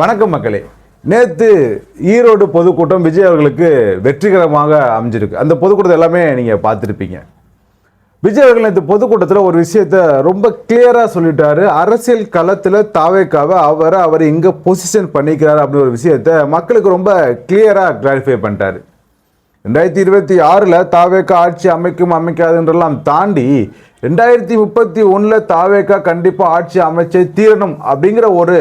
வணக்கம் மக்களே. நேற்று ஈரோடு பொதுக்கூட்டம் விஜய் அவர்களுக்கு வெற்றிகரமாக அமைஞ்சிருக்கு. அந்த பொதுக்கூட்டத்தை எல்லாமே நீங்கள் பார்த்துருப்பீங்க. விஜய் அவர்கள் நேற்று பொதுக்கூட்டத்தில் ஒரு விஷயத்த ரொம்ப கிளியராக சொல்லிட்டாரு. அரசியல் களத்தில் தாவேக்காவை அவரை அவர் எங்கே பொசிஷன் பண்ணிக்கிறார் அப்படின்னு ஒரு விஷயத்த மக்களுக்கு ரொம்ப கிளியராக கிளாரிஃபை பண்ணிட்டாரு. ரெண்டாயிரத்தி இருபத்தி ஆறில் தாவேக்கா ஆட்சி அமைக்கும் அமைக்காதுன்றெல்லாம் தாண்டி ரெண்டாயிரத்தி முப்பத்தி ஒன்றில் தாவேக்கா கண்டிப்பாக ஆட்சி அமைச்சே தீரணும் அப்படிங்கிற ஒரு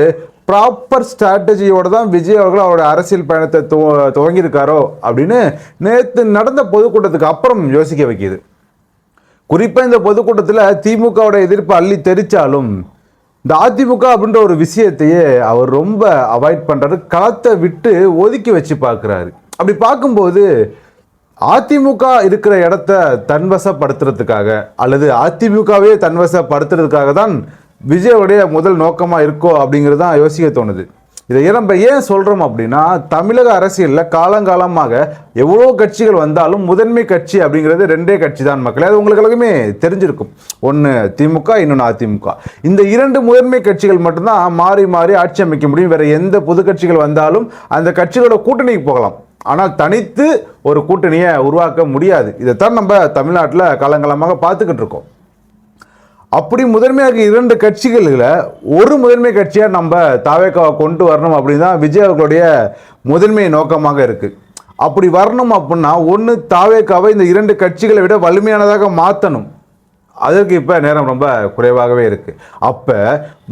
ப்ராப்பர் ஸ்ட்ராட்டஜியோட தான் விஜய் அவர்கள் அவரோட அரசியல் பயணத்தை துவ துவங்கியிருக்காரோ அப்படின்னு நேற்று நடந்த பொதுக்கூட்டத்துக்கு அப்புறம் யோசிக்க வைக்கிது. குறிப்பாக இந்த பொதுக்கூட்டத்தில் திமுகவோட எதிர்ப்பு அள்ளி தெரிச்சாலும் இந்த அதிமுக அப்படின்ற ஒரு விஷயத்தையே அவர் ரொம்ப அவாய்ட் பண்ணுறாரு களத்தை விட்டு ஒதுக்கி வச்சு பார்க்குறாரு. அப்படி பார்க்கும்போது அதிமுக இருக்கிற இடத்த தன்வசப்படுத்துறதுக்காக அல்லது அதிமுகவே தன்வசப்படுத்துறதுக்காக தான் விஜயோடைய முதல் நோக்கமாக இருக்கோ அப்படிங்கிறது தான் யோசிக்க தோணுது. இதை நம்ம ஏன் சொல்கிறோம் அப்படின்னா தமிழக அரசியலில் காலங்காலமாக எவ்வளோ கட்சிகள் வந்தாலும் முதன்மை கட்சி அப்படிங்கிறது ரெண்டே கட்சி தான் மக்களே. அது உங்களுக்கு எல்லாருக்குமே தெரிஞ்சிருக்கும். ஒன்று திமுக இன்னொன்று அதிமுக. இந்த இரண்டு முதன்மை கட்சிகள் மட்டும்தான் மாறி மாறி ஆட்சி அமைக்க முடியும். வேறு எந்த புது கட்சிகள் வந்தாலும் அந்த கட்சிகளோட கூட்டணிக்கு போகலாம். ஆனால் தனித்து ஒரு கூட்டணியை உருவாக்க முடியாது. இதைத்தான் நம்ம தமிழ்நாட்டில் காலங்காலமாக பார்த்துக்கிட்டு இருக்கோம். அப்படி முதன்மையாக இரண்டு கட்சிகளில் ஒரு முதன்மை கட்சியாக நம்ம தாவேக்காவை கொண்டு வரணும் அப்படின்னு தான் விஜய் அவர்களுடைய முதன்மை நோக்கமாக இருக்குது அப்படி வரணும் அப்படின்னா ஒன்று தாவேக்காவை இந்த இரண்டு கட்சிகளை விட வலிமையானதாக மாற்றணும் அதற்கு இப்போ நேரம் ரொம்ப குறைவாகவே இருக்குது அப்போ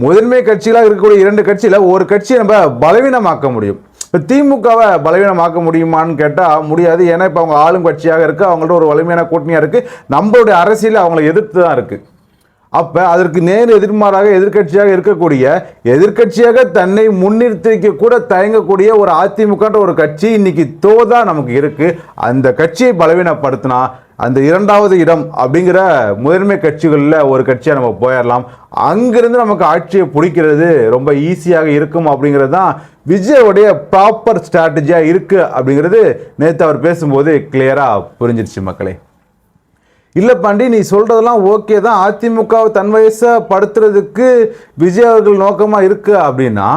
முதன்மை கட்சிகளாக இருக்கக்கூடிய இரண்டு கட்சியில் ஒரு கட்சியை நம்ம பலவீனமாக்க முடியும். இப்போ திமுகவை பலவீனமாக்க முடியுமான்னு கேட்டால் முடியாது. ஏன்னா இப்போ அவங்க ஆளும் கட்சியாக இருக்குது அவங்கள்ட்ட ஒரு வலிமையான கூட்டணியாக இருக்குது நம்மளுடைய அரசியல் அவங்கள எதிர்த்து தான் இருக்குது அப்போ அதற்கு நேர் எதிர்மாறாக எதிர்க்கட்சியாக இருக்கக்கூடிய எதிர்க்கட்சியாக தன்னை முன்னிறுத்திக்க கூட தயங்கக்கூடிய ஒரு அதிமுகன்ற ஒரு கட்சி இன்னைக்கு தோதா நமக்கு இருக்கு. அந்த கட்சியை பலவீனப்படுத்தினா அந்த இரண்டாவது இடம் அப்படிங்கிற முதன்மை கட்சிகளில் ஒரு கட்சியாக நம்ம போயிடலாம் அங்கிருந்து நமக்கு ஆட்சியை பிடிக்கிறது ரொம்ப ஈஸியாக இருக்கும் அப்படிங்கிறது தான் விஜயோடைய ப்ராப்பர் ஸ்ட்ராட்டஜியாக இருக்குது அப்படிங்கிறது நேற்று அவர் பேசும்போது கிளியராக புரிஞ்சிருச்சு மக்களே. இல்லை பாண்டி நீ சொல்கிறதெல்லாம் ஓகே தான். அதிமுகவை தன்வயசப்படுத்துறதுக்கு விஜய் அவர்கள் நோக்கமாக இருக்கு அப்படின்னா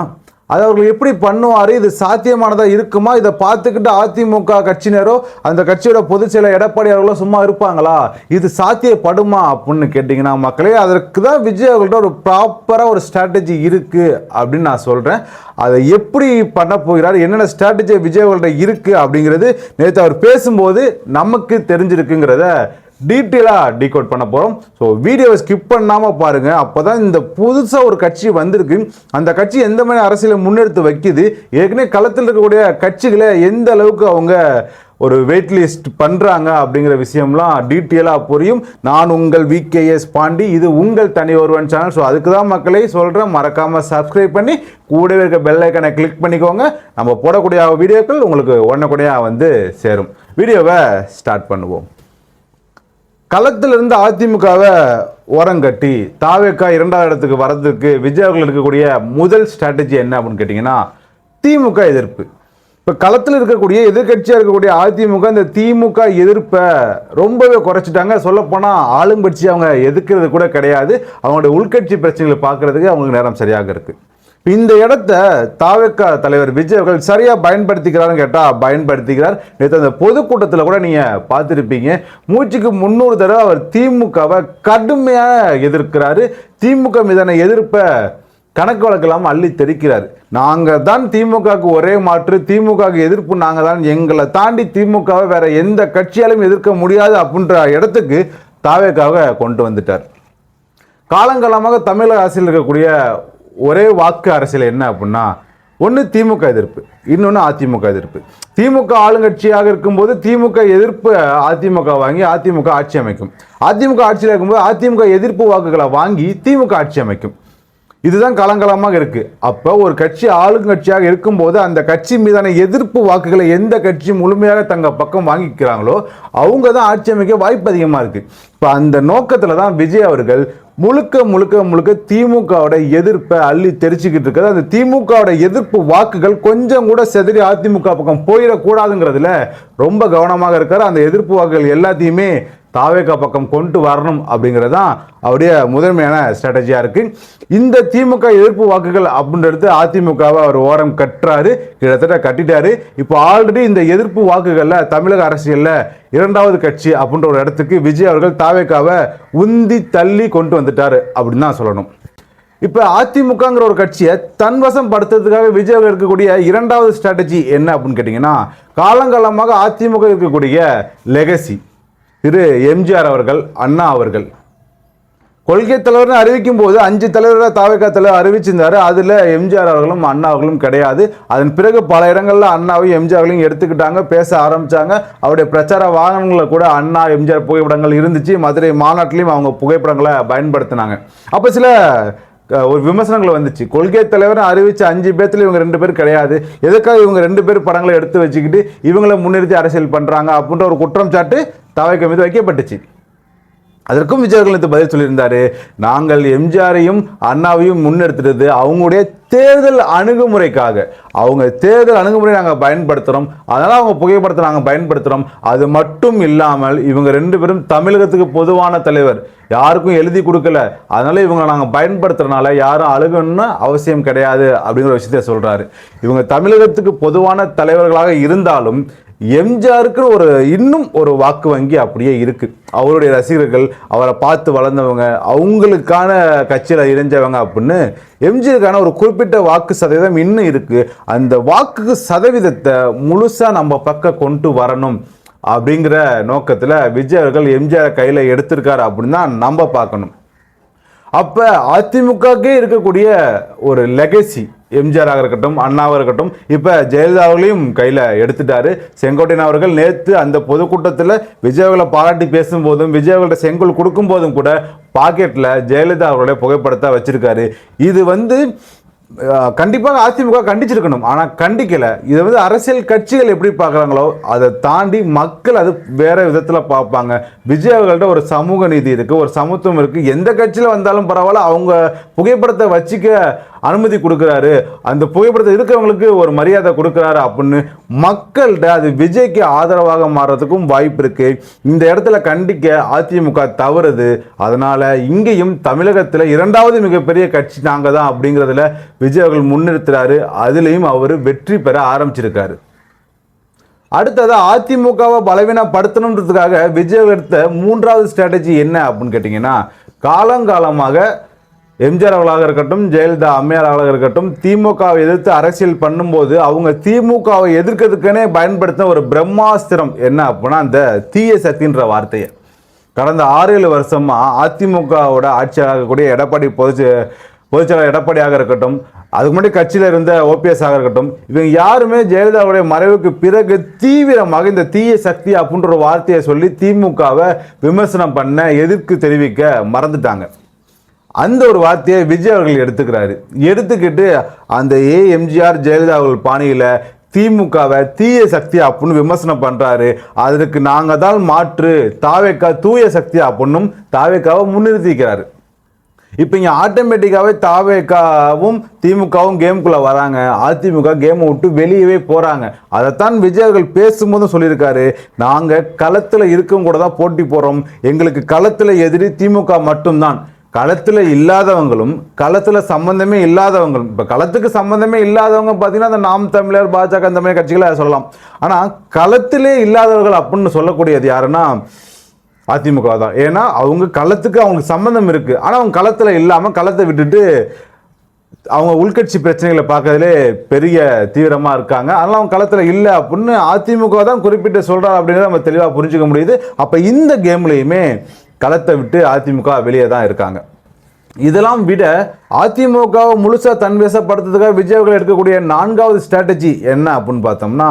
அது அவர்கள் எப்படி பண்ணுவார்? இது சாத்தியமானதாக இருக்குமா? இதை பார்த்துக்கிட்டு அதிமுக கட்சியினரோ அந்த கட்சியோட பொதுச் செயலர் எடப்பாடி அவர்களோ சும்மா இருப்பாங்களா? இது சாத்தியப்படுமா அப்படின்னு கேட்டிங்கன்னா மக்களே அதற்கு தான் விஜய் அவர்கள்ட்ட ஒரு ப்ராப்பராக ஒரு ஸ்ட்ராட்டஜி இருக்குது அப்படின்னு நான் சொல்கிறேன் அதை எப்படி பண்ண போகிறார்? என்னென்ன ஸ்ட்ராட்டஜி விஜய் அவர்கள்ட்ட இருக்குது அப்படிங்கிறது நேற்று அவர் பேசும்போது நமக்கு தெரிஞ்சிருக்குங்கிறத டீட்டெயிலாக டீகோட் பண்ண போகிறோம் ஸோ வீடியோவை ஸ்கிப் பண்ணாமல் பாருங்கள் அப்போ தான் இந்த புதுசாக ஒரு கட்சி வந்திருக்கு. அந்த கட்சி எந்த மாதிரி அரசியலை முன்னெடுத்து வைக்கிது? ஏற்கனவே களத்தில் இருக்கக்கூடிய கட்சிகளை எந்த அளவுக்கு அவங்க ஒரு வெயிட் லிஸ்ட் பண்ணுறாங்க அப்படிங்கிற விஷயம்லாம் டீட்டெயிலாக புரியும். நான் உங்கள் விகேஎஸ் பாண்டி. இது உங்கள் தனி ஒருவன் சேனல் ஸோ அதுக்கு தான் மக்களை சொல்கிறேன் மறக்காமல் சப்ஸ்கிரைப் பண்ணி கூடவே இருக்க பெல்லைக்கனை கிளிக் பண்ணிக்கோங்க. நம்ம போடக்கூடிய வீடியோக்கள் உங்களுக்கு உடனே வந்து சேரும். வீடியோவை ஸ்டார்ட் பண்ணுவோம். களத்தில் இருந்து அதிமுகவை ஓரங்கட்டி தாவேக்கா இரண்டாவது இடத்துக்கு வரதுக்கு விஜய் அவர்கள் இருக்கக்கூடிய முதல் ஸ்ட்ராட்டஜி என்ன அப்படின்னு கேட்டிங்கன்னா திமுக எதிர்ப்பு. இப்போ களத்தில் இருக்கக்கூடிய எதிர்க்கட்சியாக இருக்கக்கூடிய அதிமுக இந்த திமுக எதிர்ப்பை ரொம்பவே குறைச்சிட்டாங்க. சொல்லப்போனால் ஆளுங்கட்சி அவங்க எதிர்க்கிறது கூட கிடையாது. அவங்களுடைய உள்கட்சி பிரச்சனைகளை பார்க்கறதுக்கு அவங்களுக்கு நேரம் சரியாக இருக்குது இந்த இடத்த தாவக தலைவர் விஜய் அவர்கள் சரியாக பயன்படுத்திக்கிறாருன்னு கேட்டால் பயன்படுத்திக்கிறார். நேற்று அந்த பொதுக்கூட்டத்தில் கூட நீங்கள் பார்த்துருப்பீங்க. மூச்சுக்கு முந்நூறு தடவை அவர் திமுகவை கடுமையாக எதிர்க்கிறாரு. திமுக மீதான எதிர்ப்பை கணக்கு வழக்கெல்லாம் அள்ளி தெரிக்கிறார் நாங்கள் தான் திமுகவுக்கு ஒரே மாற்று திமுகவுக்கு எதிர்ப்பு நாங்கள் தான். எங்களை தாண்டி திமுகவை வேற எந்த கட்சியாலும் எதிர்க்க முடியாது அப்படின்ற இடத்துக்கு தாவேக்காக கொண்டு வந்துட்டார். காலங்காலமாக தமிழக அரசியல் இருக்கக்கூடிய ஒரே வாக்கு அரசியல் என்ன அப்படின்னா ஒன்று திமுக எதிர்ப்பு இன்னொன்று அதிமுக எதிர்ப்பு. திமுக ஆளுங்கட்சியாக இருக்கும்போது திமுக எதிர்ப்பு அதிமுக வாங்கி அதிமுக ஆட்சி அமைக்கும். அதிமுக ஆட்சியில் இருக்கும்போது அதிமுக எதிர்ப்பு வாக்குகளை வாங்கி திமுக ஆட்சி அமைக்கும். இதுதான் கலங்கலமாக இருக்குது அப்போ ஒரு கட்சி ஆளுங்கட்சியாக இருக்கும்போது அந்த கட்சி மீதான எதிர்ப்பு வாக்குகளை எந்த கட்சி முழுமையாக தங்க பக்கம் வாங்கிக்கிறாங்களோ அவங்க தான் ஆட்சி அமைக்க வாய்ப்பு அதிகமாக இருக்குது இப்போ அந்த நோக்கத்தில் தான் விஜய் அவர்கள் முழுக்க முழுக்க முழுக்க திமுகவோட எதிர்ப்பை அள்ளி தெரிச்சுக்கிட்டு இருக்கிறது அந்த திமுகவோட எதிர்ப்பு வாக்குகள் கொஞ்சம் கூட செதறி அதிமுக பக்கம் போயிடக்கூடாதுங்கிறதுல ரொம்ப கவனமாக இருக்கார். அந்த எதிர்ப்பு வாக்குகள் எல்லாத்தையுமே தாவேக்கா பக்கம் கொண்டு வரணும் அப்படிங்கிறது தான் அவருடைய முதன்மையான ஸ்ட்ராட்டஜியாக இருக்குது இந்த திமுக எதிர்ப்பு வாக்குகள் அப்படின்றது அதிமுகவை அவர் ஓரம் கட்டுறாரு கிட்டத்தட்ட கட்டிட்டாரு. இப்போ ஆல்ரெடி இந்த எதிர்ப்பு வாக்குகளில் தமிழக அரசியலில் இரண்டாவது கட்சி அப்படின்ற ஒரு இடத்துக்கு விஜய் அவர்கள் தாவேக்காவை உந்தி தள்ளி கொண்டு வந்துட்டார் அப்படின்னு தான் சொல்லணும். இப்போ அதிமுகங்கிற ஒரு கட்சியை தன்வசம் படுத்துறதுக்காக விஜய் அவர்கள் இருக்கக்கூடிய இரண்டாவது ஸ்ட்ராட்டஜி என்ன அப்படின்னு கேட்டிங்கன்னா காலங்காலமாக அதிமுக இருக்கக்கூடிய லெகசி திரு எம்ஜிஆர் அவர்கள் அண்ணா அவர்கள். கொள்கை தலைவர்னு அறிவிக்கும் போது அஞ்சு தலைவராக தாவக தலைவர் அறிவிச்சிருந்தாரு. அதில் எம்ஜிஆர் அவர்களும் அண்ணா அவர்களும் கிடையாது. அதன் பிறகு பல இடங்களில் அண்ணாவையும் எம்ஜிஆர்களையும் எடுத்துக்கிட்டாங்க பேச ஆரம்பிச்சாங்க. அவருடைய பிரச்சார வாகனங்களில் கூட அண்ணா எம்ஜிஆர் புகைப்படங்கள் இருந்துச்சு. மதுரை மாநாட்டிலையும் அவங்க புகைப்படங்களை பயன்படுத்தினாங்க. அப்போ சில ஒரு விமர்சனங்கள் வந்துச்சு. கொள்கை தலைவர் அறிவித்த அஞ்சு பேர்த்துல இவங்க ரெண்டு பேர் கிடையாது. எதுக்காக இவங்க ரெண்டு பேர் படங்களை எடுத்து வச்சுக்கிட்டு இவங்களை முன்னிறுத்தி அரசியல் பண்ணுறாங்க அப்படின்ற ஒரு குற்றம் சாட்டு தவைக்க மீது வைக்கப்பட்டுச்சு. அதற்கும் விஜயகாந்த் பதில் சொல்லியிருந்தார். நாங்கள் எம்ஜிஆரையும் அண்ணாவையும் முன்னெடுத்துறது அவங்களுடைய தேர்தல் அணுகுமுறைக்காக. அவங்க தேர்தல் அணுகுமுறை நாங்கள் பயன்படுத்துகிறோம் அதனால் அவங்க புகைப்படத்தை நாங்கள் பயன்படுத்துகிறோம் அது மட்டும் இல்லாமல் இவங்க ரெண்டு பேரும் தமிழகத்துக்கு பொதுவான தலைவர். யாருக்கும் எழுதி கொடுக்கல. அதனால் இவங்களை நாங்கள் பயன்படுத்துறதுனால யாரும் அழுகணும்னு அவசியம் கிடையாது அப்படிங்கிற விஷயத்த சொல்கிறாரு இவங்க தமிழகத்துக்கு பொதுவான தலைவர்களாக இருந்தாலும் எம்ஜிஆருக்கு ஒரு இன்னும் ஒரு வாக்கு வங்கி அப்படியே இருக்குது அவருடைய ரசிகர்கள் அவரை பார்த்து வளர்ந்தவங்க அவங்களுக்கான கட்சியில் இணைஞ்சவங்க அப்படின்னு எம்ஜிஆருக்கான ஒரு குறிப்பிட்ட வாக்கு சதவீதம் இன்னும் இருக்கு. அந்த வாக்கு சதவீதத்தை முழுசா நம்ம பக்கம் கொண்டு வரணும் அப்படிங்கிற நோக்கத்தில் விஜய் அவர்கள் எம்ஜிஆர் கையில் எடுத்திருக்காரு அப்படின்னு தான் நம்ம பார்க்கணும். அப்போ அதிமுகக்கே இருக்கக்கூடிய ஒரு லெகசி எம்ஜிஆராக இருக்கட்டும் அண்ணாவாக இருக்கட்டும் இப்போ ஜெயலலிதா அவர்களையும் கையில் எடுத்துட்டாரு. செங்கோட்டையன் அவர்கள் நேற்று அந்த பொதுக்கூட்டத்தில் விஜய் அவர்களை பாராட்டி பேசும்போதும் விஜய் அவர்கள்ட்ட செங்கோல் கொடுக்கும்போதும் கூட பாக்கெட்டில் ஜெயலலிதா அவர்களுடைய புகைப்படத்தை வச்சிருக்காரு. இது வந்து கண்டிப்பாக அதிமுக கண்டிச்சிருக்கணும். ஆனால் கண்டிக்கலை. இதை வந்து அரசியல் கட்சிகள் எப்படி பார்க்குறாங்களோ அதை தாண்டி மக்கள் அது வேறு விதத்தில் பார்ப்பாங்க. விஜய் அவர்கள்ட்ட ஒரு சமூக நீதி இருக்குது ஒரு சமத்துவம் இருக்குது எந்த கட்சியில் வந்தாலும் பரவாயில்ல அவங்க புகைப்படத்தை வச்சுக்க அனுமதி கொடுக்குறாரு. அந்த புகைப்படத்தை இருக்கிறவங்களுக்கு ஒரு மரியாதை கொடுக்குறாரு அப்படின்னு மக்கள்கிட்ட அது விஜய்க்கு ஆதரவாக மாறுறதுக்கும் வாய்ப்பு இருக்கு. இந்த இடத்துல கண்டிக்க அதிமுக தவறுது. அதனால இங்கேயும் தமிழகத்தில் இரண்டாவது மிகப்பெரிய கட்சி நாங்கள் தான் அப்படிங்கிறதுல விஜய் அவர்கள் முன்னிறுத்துறாரு. அதுலேயும் அவர் வெற்றி பெற ஆரம்பிச்சிருக்காரு. அடுத்தது அதிமுகவை பலவீனப்படுத்தணுன்றதுக்காக விஜய் எடுத்த மூன்றாவது ஸ்ட்ராட்டஜி என்ன அப்படின்னு கேட்டிங்கன்னா காலங்காலமாக எம்ஜிஆர் அவர்களாக இருக்கட்டும் ஜெயலலிதா அம்மையாராக இருக்கட்டும் திமுகவை எதிர்த்து அரசியல் பண்ணும்போது அவங்க திமுகவை எதிர்க்கிறதுக்குனே பயன்படுத்தின ஒரு பிரம்மாஸ்திரம் என்ன அப்படின்னா அந்த தீய சக்தின்ற வார்த்தையை. கடந்த ஆறு ஏழு வருஷமா அதிமுகவோட ஆட்சியாக இருக்கக்கூடிய எடப்பாடி பொதுச்சு பொதுச்செயலாளர் எடப்பாடியாக இருக்கட்டும் அதுக்கு முன்னாடி கட்சியில் இருந்த ஓபிஎஸ் ஆக இருக்கட்டும் இவங்க யாருமே ஜெயலலிதாவுடைய மறைவுக்கு பிறகு தீவிரமாக இந்த தீய சக்தி அப்படின்ற ஒரு வார்த்தையை சொல்லி திமுகவை விமர்சனம் பண்ண எதிர்க்கு தெரிவிக்க மறந்துட்டாங்க. அந்த ஒரு வார்த்தையை விஜய் அவர்கள் எடுத்துக்கிறாரு. எடுத்துக்கிட்டு அந்த ஏ எம்ஜிஆர் ஜெயலலிதா அவர்கள் பாணியில் திமுகவை தீய சக்தி அப்புடின்னு விமர்சனம் பண்ணுறாரு அதற்கு நாங்கள் தான் மாற்று. தாவேக்கா தூய சக்தி அப்புடின்னும் தாவேக்காவை முன்னிறுத்திக்கிறாரு. இப்போ இங்கே ஆட்டோமேட்டிக்காகவே தாவேக்காவும் திமுகவும் கேமுக்குள்ளே வராங்க. அதிமுக கேமை விட்டு வெளியவே போகிறாங்க அதைத்தான் விஜய் அவர்கள் பேசும்போதும் சொல்லியிருக்காரு. நாங்கள் களத்தில் இருக்கும் கூட தான் போட்டி போகிறோம் எங்களுக்கு களத்தில் எதிரி திமுக மட்டும்தான். களத்தில் இல்லாதவங்களும் களத்தில் சம்பந்தமே இல்லாதவங்களும் இப்போ களத்துக்கு சம்பந்தமே இல்லாதவங்க பார்த்தீங்கன்னா அந்த நாம் தமிழர் பாஜக அந்த மாதிரி கட்சிகளை சொல்லலாம். ஆனால் களத்திலே இல்லாதவர்கள் அப்படின்னு சொல்லக்கூடியது யாருன்னா அதிமுக தான். ஏன்னா அவங்க களத்துக்கு அவங்களுக்கு சம்பந்தம் இருக்குது ஆனால் அவங்க களத்தில் இல்லாமல் களத்தை விட்டுட்டு அவங்க உள்கட்சி பிரச்சனைகளை பார்க்கறதுலே பெரிய தீவிரமாக இருக்காங்க. அதனால் அவங்க களத்தில் இல்லை அப்படின்னு அதிமுக தான் குறிப்பிட்டு சொல்கிறார் அப்படிங்கிறத நம்ம தெளிவாக புரிஞ்சுக்க முடியுது. அப்போ இந்த கேம்லேயுமே களத்தை விட்டு அதிமுக வெளியே தான் இருக்காங்க. இதெல்லாம் விட அதிமுகவை முழுசாக தன்வசப்படுத்துறதுக்காக விஜய் அவர்கள் எடுக்கக்கூடிய நான்காவது ஸ்ட்ராட்டஜி என்ன அப்படின்னு பார்த்தோம்னா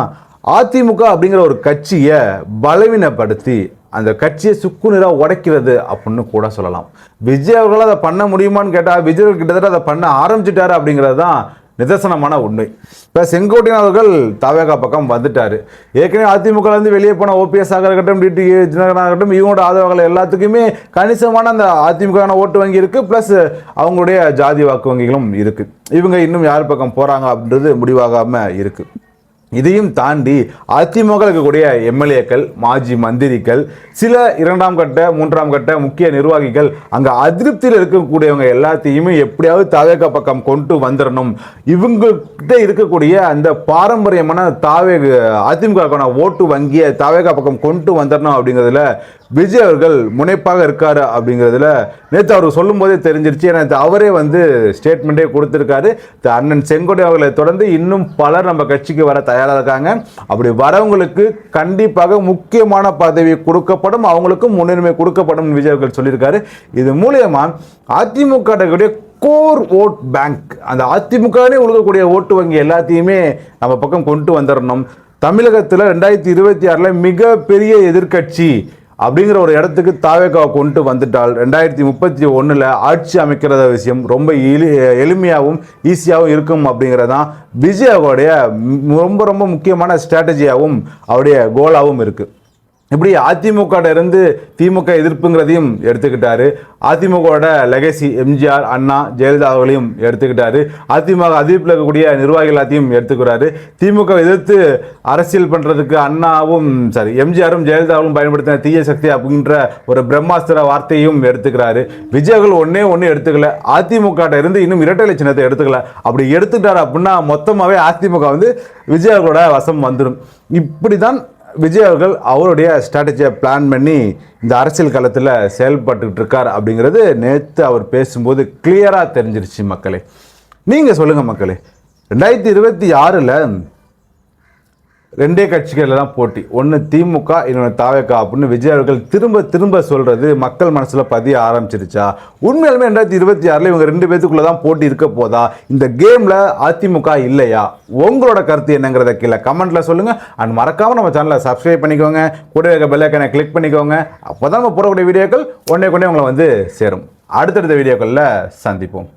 அதிமுக அப்படிங்கிற ஒரு கட்சியை பலவீனப்படுத்தி அந்த கட்சியை சுக்குநீராக உடைக்கிறது அப்படின்னு கூட சொல்லலாம். விஜய் அவர்களால் அதை பண்ண முடியுமான்னு கேட்டால் விஜய் கிட்டத்தட்ட அதை பண்ண ஆரம்பிச்சிட்டாரு அப்படிங்கிறது தான் நிதர்சனமான உண்மை. இப்போ செங்கோட்டையன் அவர்கள் தவேகா பக்கம் வந்துட்டார். ஏற்கனவே அதிமுகலேருந்து வெளியே போன ஓபிஎஸ் ஆக இருக்கட்டும் டிடி தினகரன் இருக்கட்டும் இவங்களோட ஆதரவாளர்கள் எல்லாத்துக்குமே கணிசமான அந்த அதிமுகவான ஓட்டு வங்கி இருக்குது ப்ளஸ் அவங்களுடைய ஜாதி வாக்கு வங்கிகளும் இருக்குது இவங்க இன்னும் யார் பக்கம் போகிறாங்க அப்படின்றது முடிவாகாமல் இருக்குது இதையும் தாண்டி அதிமுக இருக்கக்கூடிய எம்எல்ஏக்கள் மாஜி மந்திரிகள் சில இரண்டாம் கட்ட மூன்றாம் கட்ட முக்கிய நிர்வாகிகள் அங்கே அதிருப்தியில் இருக்கக்கூடியவங்க எல்லாத்தையுமே எப்படியாவது தாவேக பக்கம் கொண்டு வந்துடணும் இவங்ககிட்ட இருக்கக்கூடிய அந்த பாரம்பரியமான தாவே அதிமுக ஓட்டு வங்கியை தாவேக பக்கம் கொண்டு வந்துடணும் அப்படிங்கிறதுல விஜய் அவர்கள் முனைப்பாக இருக்கார் அப்படிங்கிறதுல நேற்று அவர் சொல்லும்போதே தெரிஞ்சிருச்சு. ஏன்னா அவரே வந்து ஸ்டேட்மெண்ட்டே கொடுத்துருக்காரு. அண்ணன் செங்கோட்டை அவர்களை தொடர்ந்து இன்னும் பலர் நம்ம கட்சிக்கு வர தயாராக இருக்காங்க. அப்படி வரவங்களுக்கு கண்டிப்பாக முக்கியமான பதவி கொடுக்கப்படும் அவங்களுக்கும் முன்னுரிமை கொடுக்கப்படும் விஜய் அவர்கள் சொல்லியிருக்காரு. இது மூலியமா அதிமுக கோர் ஓட் பேங்க் அந்த அதிமுகவே உழுகக்கூடிய ஓட்டு வங்கி எல்லாத்தையுமே நம்ம பக்கம் கொண்டு வந்துடணும் தமிழகத்தில் ரெண்டாயிரத்தி இருபத்தி ஆறில் மிகப்பெரிய எதிர்க்கட்சி அப்படிங்கிற ஒரு இடத்துக்கு தாவேக்காவை கொண்டு வந்துட்டால் ரெண்டாயிரத்தி முப்பத்தி ஒன்றில் ஆட்சி அமைக்கிறத விஷயம் ரொம்ப எளி எளிமையாகவும் ஈஸியாகவும் இருக்கும் அப்படிங்கிறதான் விஜயாவோடைய ரொம்ப ரொம்ப முக்கியமான ஸ்ட்ராட்டஜியாகவும் அவருடைய கோலாகவும் இருக்குது இப்படி அதிமுக இருந்து திமுக எதிர்ப்புங்கிறதையும் எடுத்துக்கிட்டாரு. அதிமுகவோட லெகசி எம்ஜிஆர் அண்ணா ஜெயலலிதா அவர்களையும் எடுத்துக்கிட்டாரு. அதிமுக அதிர்ப்பில் இருக்கக்கூடிய நிர்வாகிகள் எல்லாத்தையும் எடுத்துக்கிறாரு. திமுக எதிர்த்து அரசியல் பண்ணுறதுக்கு அண்ணாவும் சாரி எம்ஜிஆரும் ஜெயலலிதாவும் பயன்படுத்தின தீய சக்தி அப்படின்ற ஒரு பிரம்மாஸ்திர வார்த்தையும் எடுத்துக்கிறாரு. விஜயகள் ஒன்றே ஒன்று எடுத்துக்கல. அதிமுக இருந்து இன்னும் இரட்டை சின்னத்தை எடுத்துக்கல. அப்படி எடுத்துக்கிட்டார் அப்படின்னா மொத்தமாகவே அதிமுக வந்து விஜயர்களோட வசம் வந்துடும் இப்படி தான் விஜய் அவர்கள் அவருடைய ஸ்ட்ராட்டஜியை பிளான் பண்ணி இந்த அரசியல் களத்தில் செயல்பட்டுக்கிட்டு இருக்கார் அப்படிங்கிறது நேற்று அவர் பேசும்போது கிளியராக தெரிஞ்சிருச்சு மக்களே. நீங்கள் சொல்லுங்கள் மக்களே. ரெண்டாயிரத்தி இருபத்தி ஆறில் ரெண்டே கட்சிகளில் தான் போட்டி. ஒன்று திமுக இன்னொன்று தாவேக்கா அப்படின்னு விஜய் அவர்கள் திரும்ப திரும்ப சொல்கிறது மக்கள் மனசில் பதிய ஆரம்பிச்சிருச்சா? உண்மையாலுமே ரெண்டாயிரத்தி இருபத்தி ஆறில் இவங்க ரெண்டு பேத்துக்குள்ளே தான் போட்டி இருக்க போதா? இந்த கேமில் அதிமுக இல்லையா? உங்களோட கருத்து என்னங்கிறத கீழே கமெண்ட்டில் சொல்லுங்கள் அண்ட் மறக்காமல் நம்ம சேனலை சப்ஸ்கிரைப் பண்ணிக்கோங்க. கூட இருக்க பெல்லைக்கனை கிளிக் பண்ணிக்கோங்க. அப்போ தான் நம்ம போடக்கூடிய வீடியோக்கள் உடனே கொண்டே உங்களை வந்து சேரும். அடுத்தடுத்த வீடியோக்களில் சந்திப்போம்.